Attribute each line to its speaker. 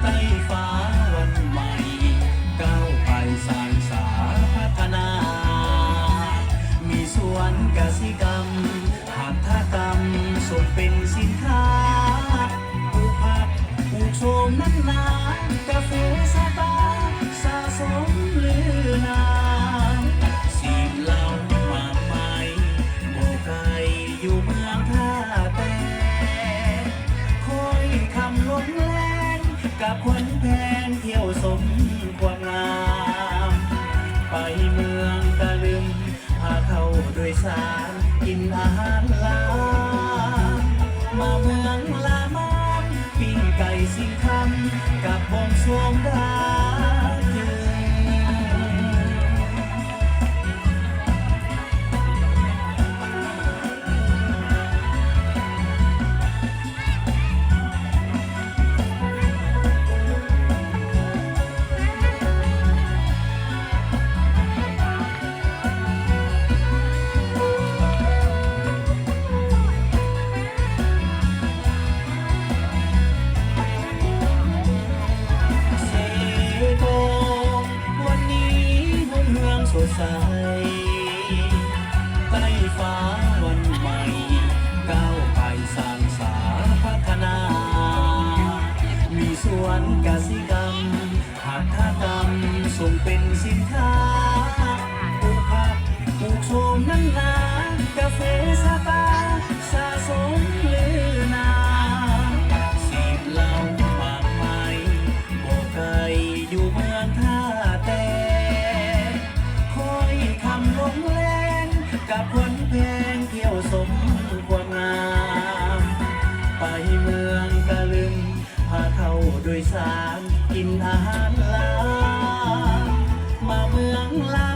Speaker 1: ใต้ฟ้าวันใหม่ก้าไปสานสาพันา มีสวนกสิกรรมหากท่ากรรมสดเป็นสินค้าผูกผักผูกโชมนั้นนา กับคนแพนเที่ยวสมความงาม ไปเมืองตะลึงพาเข้ด้วยสารกินอาหารลามาเมืองลามานปีงไก่สิงคำกับวงสวงดา วนกสิกรรมหัตากรรมส่งเป็นสินค้าผูกผักผูกโสมนั่นลา สานกินอาหารลามาเมืองลา